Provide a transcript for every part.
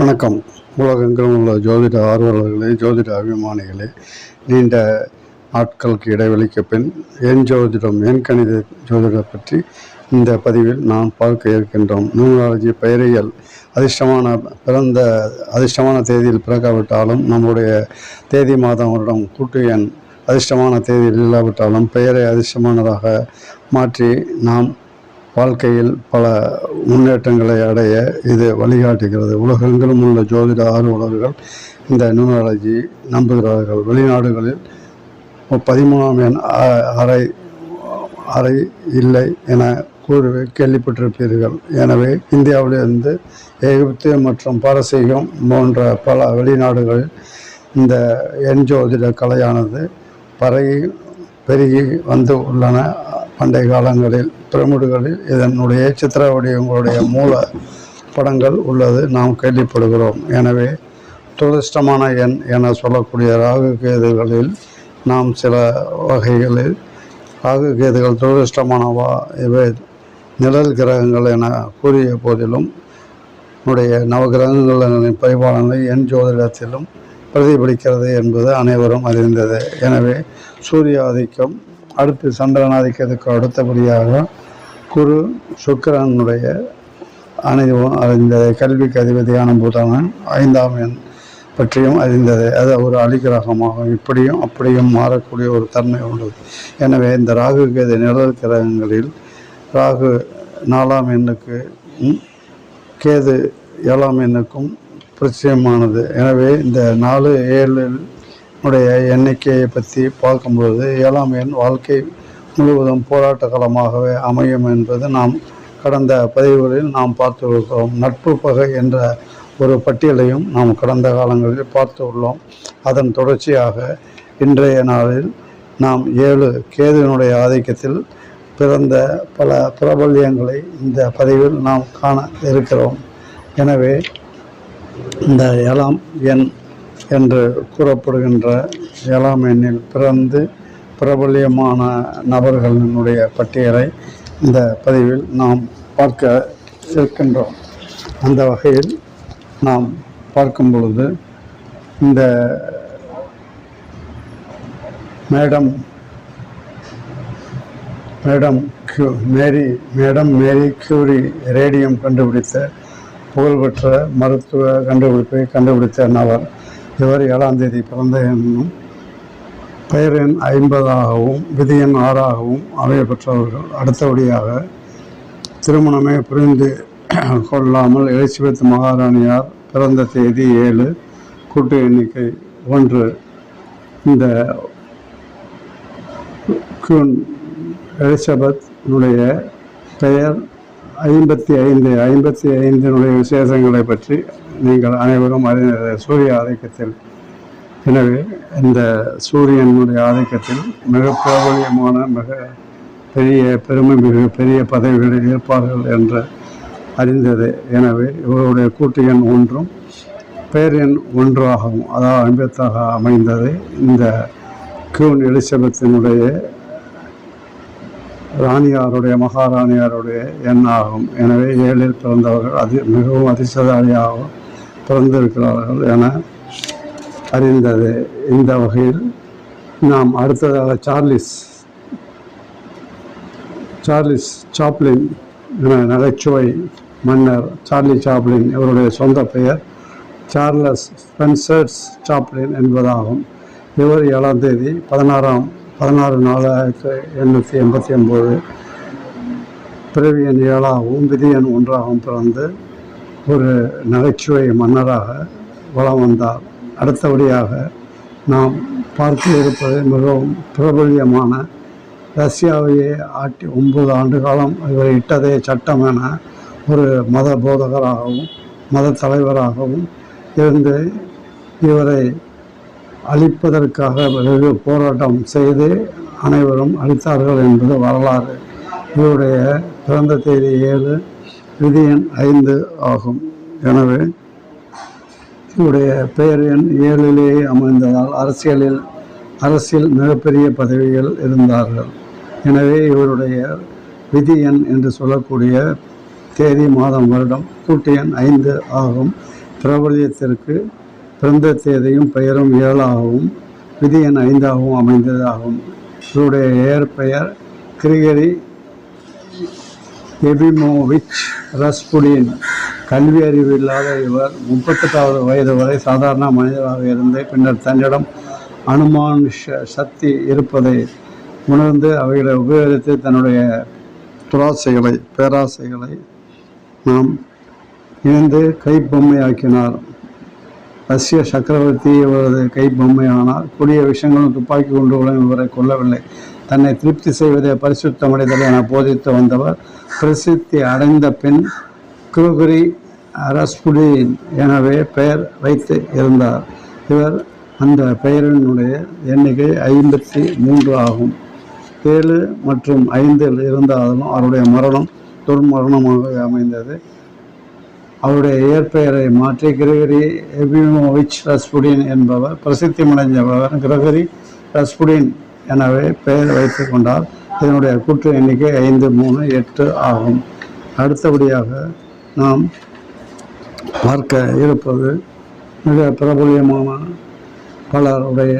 வணக்கம். உலகெங்கிலும் உள்ள ஜோதிட ஆர்வலர்களே ஜோதிட அபிமானிகளே நீண்ட நாட்களுக்கு இடைவெளிக்கு பின் என் ஜோதிடம் என் கணித ஜோதிடம் பற்றி இந்த பதிவில் நாம் பார்க்க இருக்கின்றோம். நியூமராலஜி பெயரியல் அதிர்ஷ்டமான பிறந்த அதிர்ஷ்டமான தேதியில் பிறக்காவிட்டாலும் நம்முடைய தேதி மாதம் வருடம் கூட்டு எண் அதிர்ஷ்டமான தேதியில் இல்லாவிட்டாலும் பெயரை அதிர்ஷ்டமானதாக மாற்றி நாம் வாழ்க்கையில் பல முன்னேற்றங்களை அடைய இது வழிகாட்டுகிறது. உலகெங்கிலும் உள்ள ஜோதிட ஆர்வலர்கள் இந்த நியூமராலஜி நம்புகிறார்கள். வெளிநாடுகளில் பதிமூணாம் எண் அ- அறை அறை இல்லை என கூறுவே கேள்விப்பட்டிருப்பீர்கள். எனவே இந்தியாவிலிருந்து எகிப்து மற்றும் பாரசீகம் போன்ற பல வெளிநாடுகளில் இந்த எண் ஜோதிட கலையானது பரகி பெருகி வந்து உள்ளன. பண்டைய காலங்களில் பிரமிடுகளில் இதனுடைய சித்திர வடிவங்களுடைய மூல படங்கள் உள்ளது நாம் கேள்விப்படுகிறோம். எனவே துரதிருஷ்டமான எண் என சொல்லக்கூடிய ராகு கேதுகளில் நாம் சில வகைகளில் ராகு கேதுகள் துரதிர்ஷ்டமானவா இவை நிழல் கிரகங்கள் என கூறிய போதிலும் உடைய நவகிரகங்களின் பரிபாலனை என் ஜோதிடத்திலும் பிரதிபலிக்கிறது என்பது அனைவரும் அறிந்தது. எனவே சூரிய ஆதிக்கம் அடுத்து சந்திரன் அடுத்தபடியாக குரு சுக்கிரனுடைய அனைவரும் அறிந்தது. கல்விக்கு அதிபதியான புதனன் ஐந்தாம் எண் பற்றியும் அறிந்தது. அது ஒரு அலிகிரகமாகும் இப்படியும் அப்படியும் மாறக்கூடிய ஒரு தன்மை உள்ளது எனவே இந்த ராகு கேது நிழல் கிரகங்களில் ராகு நாலாம் எண்ணுக்கு கேது ஏழாம் எண்ணுக்கும் பிரச்சயமானது எனவே இந்த நாலு ஏழு உடைய எண்ணிக்கையை பற்றி பார்க்கும்பொழுது ஏழாம் எண் வாழ்க்கை முழுவதும் போராட்ட காலமாகவே அமையும் என்பது நாம் கடந்த பதிவுகளில் நாம் பார்த்து இருக்கிறோம் நட்பு பகை என்ற ஒரு பட்டியலையும் நாம் கடந்த காலங்களில் பார்த்து உள்ளோம் அதன் தொடர்ச்சியாக இன்றைய நாளில் நாம் ஏழு கேதுவினுடைய ஆதிக்கத்தில் பிறந்த பல பிரபல்யங்களை இந்த பதிவில் நாம் காண இருக்கிறோம். எனவே இந்த ஏழாம் எண் என்று கூறப்படுகின்ற ஏழாம் எண்ணில் பிறந்து பிரபல்யமான நபர்களினுடைய பட்டியலை இந்த பதிவில் நாம் பார்க்க இருக்கின்றோம். அந்த வகையில் நாம் பார்க்கும் பொழுது இந்த madam madam Q Marie madam Marie Curie radium கண்டுபிடித்த புகழ்பெற்ற மருத்துவ கண்டுபிடிப்பை கண்டுபிடித்த நபர் இவர் ஏழாம் தேதி பிறந்த எண்ணும் பெயர் எண் ஐம்பதாகவும் விதி எண் ஆறாகவும் அமைய பெற்றவர்கள் அடுத்தபடியாக திருமணமே புரிந்து கொள்ளாமல் எலிசபெத் மகாராணியார் பிறந்த தேதி ஏழு கூட்டு எண்ணிக்கை ஒன்று. இந்த குன் எலிசபெத்னுடைய பெயர் ஐம்பத்தி ஐந்து ஐம்பத்தி ஐந்தினுடைய விசேஷங்களை பற்றி நீங்கள் அனைவரும் அறிந்த சூரிய ஆதிக்கத்தில். எனவே இந்த சூரியனுடைய ஆதிக்கத்தில் மிக பிரபலியமான மிக பெரிய பெருமை மிக பெரிய பதவிகளில் இருப்பார்கள் என்று அறிந்தது. எனவே இவருடைய கூட்டு எண் ஒன்றும் பெயர் எண் ஒன்றாகவும் அதாவது ஐம்பத்தாக அமைந்தது இந்த கியூன் எலிசபெத்தினுடைய ராணியாருடைய மகாராணியாருடைய எண்ணாகும். எனவே ஏழில் பிறந்தவர்கள் அதி மிகவும் அதிர்ஷ்டசாலியாகவும் பிறந்திருக்கிறார்கள் என அறிந்தது. இந்த வகையில் நாம் அடுத்ததாக சார்லிஸ் சார்லிஸ் சாப்ளின் என நகைச்சுவை மன்னர் சார்லி சாப்ளின் இவருடைய சொந்த பெயர் சார்லஸ் ஸ்பென்சர்ஸ் சாப்ளின் என்பதாகும். இவர் ஏழாம் தேதி பதினாறாம் பதினாறு நாலாயிரத்து எண்ணூற்றி எண்பத்தி ஒம்பது பிறவி எண் ஏழாகவும் விதி எண் ஒன்றாகவும் பிறந்து ஒரு நகைச்சுவை மன்னராக வலம் வந்தார். அடுத்தபடியாக நாம் பார்க்க இருப்பது மிகவும் பிரபல்யமான ரஷ்யாவையே ஆட்டி ஒன்பது ஆண்டு காலம் இவர் இட்டதே சட்டம் என ஒரு மத போதகராகவும் மத தலைவராகவும் இருந்து இவரை அழிப்பதற்காக வெகு போராட்டம் செய்து அனைவரும் அளித்தார்கள் என்பது வரலாறு. இவருடைய பிறந்த தேதி ஏழு விதி எண் ஐந்து ஆகும். எனவே இவருடைய பெயர் எண் ஏழிலேயே அமைந்ததால் அரசியலில் அரசியல் மிகப்பெரிய பதவிகள் இருந்தார்கள். எனவே இவருடைய விதி எண் என்று சொல்லக்கூடிய தேதி மாதம் வருடம் கூட்டு எண் ஐந்து ஆகும். பிரபலியத்திற்கு பிறந்த தேதியும் பெயரும் ஏழாகவும் விதி எண் ஐந்தாகவும் அமைந்ததாகும். இவருடைய இயற்பெயர் கிரிகரி எபிமோவிச் ரஸ்புடின் கல்வி அறிவு இல்லாத இவர் முப்பத்தெட்டாவது வயது வரை சாதாரண மனிதராக இருந்து பின்னர் தன்னிடம் அனுமானுஷ சக்தி இருப்பதை உணர்ந்து அவைகளை உபயோகித்து தன்னுடைய துராசைகளை பேராசைகளை நாம் இணைந்து கைப்பொம்மையாக்கினார். ரஷ்ய சக்கரவர்த்தி இவரது கைப்பொம்மையானார் கொடிய விஷயங்களும் துப்பாக்கி குண்டுகளும் இவரை கொல்லவில்லை. தன்னை திருப்தி செய்வதே பரிசுத்தமடைதல் என போதித்து வந்தவர். பிரசித்தி அடைந்த பின் குருகுரி ரஸ்புடின் எனவே பெயர் வைத்து இருந்தார். இவர் அந்த பெயரினுடைய எண்ணிக்கை ஐம்பத்தி மூன்று ஆகும். ஏழு மற்றும் ஐந்தில் இருந்தாலும் அவருடைய மரணம் துர்மரணமாக அமைந்தது. அவருடைய இயற்பெயரை மாற்றி கிரகரி எபிமோவிச் ரஸ்புடின் என்பவர் பிரசித்தி அடைஞ்சவர் கிரகரி ரஸ்புடின். எனவே பெயர் வைத்து கொண்டார் இதனுடைய கூற்று எண்ணிக்கை ஐந்து மூணு எட்டு ஆகும். அடுத்தபடியாக நாம் பார்க்க இருப்பது மிக பிரபல்யமான பலருடைய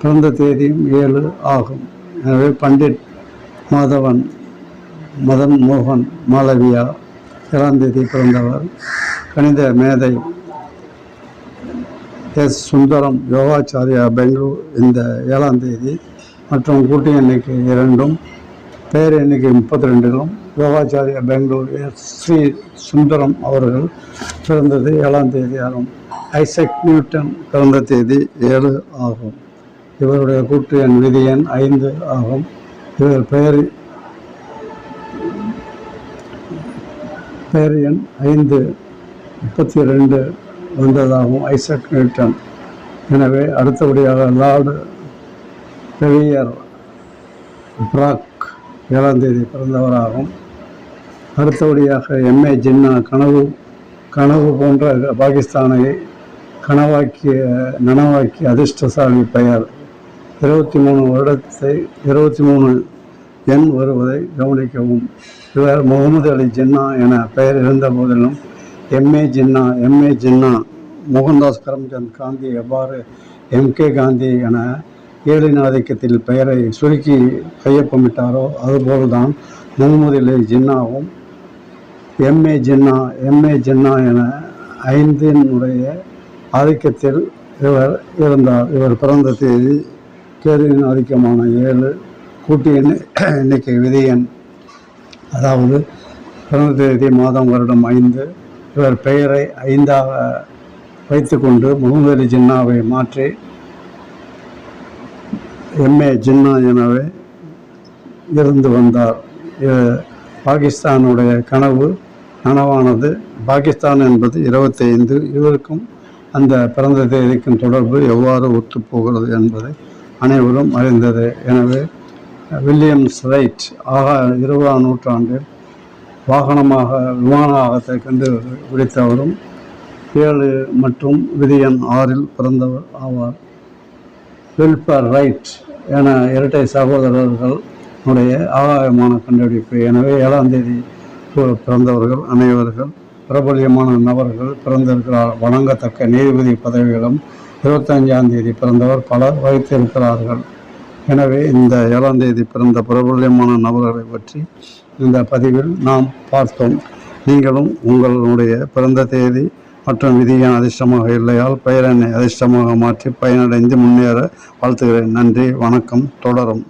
பிறந்த தேதியும் ஏழு ஆகும். எனவே பண்டிட் மாதவன் மதன் மோகன் மாளவியா ஏழாம் தேதி பிறந்தவர். கணித மேதை எஸ். சுந்தரம் யோகாச்சாரியா பெங்களூர் இந்த ஏழாம் தேதி மற்றும் கூட்டு எண்ணிக்கை இரண்டும் பெயர் எண்ணிக்கை முப்பத்தி ரெண்டிலும் யோகாச்சாரியா பெங்களூர் எஸ் ஸ்ரீ சுந்தரம் அவர்கள் பிறந்தது ஏழாம் தேதி ஆகும். ஐசக் நியூட்டன் பிறந்த தேதி ஏழு ஆகும். இவருடைய கூட்டு எண் விதி எண் ஐந்து ஆகும். இவர் பெயர் பெயர் எண் ஐந்து முப்பத்தி ரெண்டு வந்ததாகும் ஐசக் நியூட்டன். எனவே அடுத்தபடியாக லார்டு கவிஞர் பிராக் ஏழாம் தேதி பிறந்தவராகும். அடுத்தபடியாக எம்ஏ ஜின்னா கனவு கனவு போன்ற பாகிஸ்தானை கனவாக்கிய நனவாக்கிய அதிர்ஷ்டசாலி பெயர். இருபத்தி மூணு வருடத்தை இருபத்தி மூணு எண் வருவதை கவனிக்கவும். இவர் முகமது அலி ஜின்னா என பெயர் இருந்த போதிலும் எம்ஏ ஜின்னா எம்ஏ ஜின்னா மோகன்தாஸ் கரம்சந்த் காந்தி எவ்வாறு எம்கே காந்தி என ஏழினாதிக்கத்தில் பெயரை சுருக்கி கையொப்பமிட்டாரோ அதுபோல்தான் முகமது அலி ஜின்னாவும் எம்ஏ ஜின்னா எம்ஏ ஜின்னா என ஐந்தினுடைய ஆதிக்கத்தில் இவர் இருந்தார். இவர் பிறந்த தேதி கேதுவின் ஆதிக்கமான ஏழு கூட்டி எண்ணிக்கை விதியன் அதாவது பிறந்த தேதி மாதம் வருடம் ஐந்து. இவர் பெயரை ஐந்தாக வைத்துக்கொண்டு முகமது அலி ஜின்னாவை மாற்றி எம்ஏ ஜின்னா எனவே இருந்து வந்தார். பாகிஸ்தானுடைய கனவு நனவானது. பாகிஸ்தான் என்பது இருபத்தைந்து இவருக்கும் அந்த பிறந்த தேதிக்கும் தொடர்பு எவ்வாறு ஒத்துப்போகிறது என்பதை அனைவரும் அறிந்தது. எனவே வில்லியம்ஸ் ரைட் ஆகா இருபதாம் நூற்றாண்டில் வாகனமாக விமானத்தை கண்டு பிடித்தவரும் ஏழு மற்றும் விதியன் ஆறில் பிறந்தவர் ஆவார். வில்பர் ரைட் என இரட்டை சகோதரர்களுடைய ஆகாயமான கண்டுபிடிப்பு. எனவே ஏழாம் தேதி பிறந்தவர்கள் அனைவர்கள் பிரபல்யமான நபர்கள் பிறந்திருக்கிறார். வணங்கத்தக்க நீதிபதி பதவிகளும் இருபத்தஞ்சாம் தேதி பிறந்தவர் பலர் வகித்திருக்கிறார்கள் எனவே இந்த ஏழாம் தேதி பிறந்த பிரபல்யமான நபர்களை பற்றி இந்த பதிவில் நாம் பார்த்தோம். நீங்களும் உங்களுடைய பிறந்த தேதி மற்றும் விதியின் அதிர்ஷ்டமாக இல்லையால் பெயரனை அதிர்ஷ்டமாக மாற்றி பயனடைந்து முன்னேற வாழ்த்துகிறேன். நன்றி வணக்கம் தொடரும்.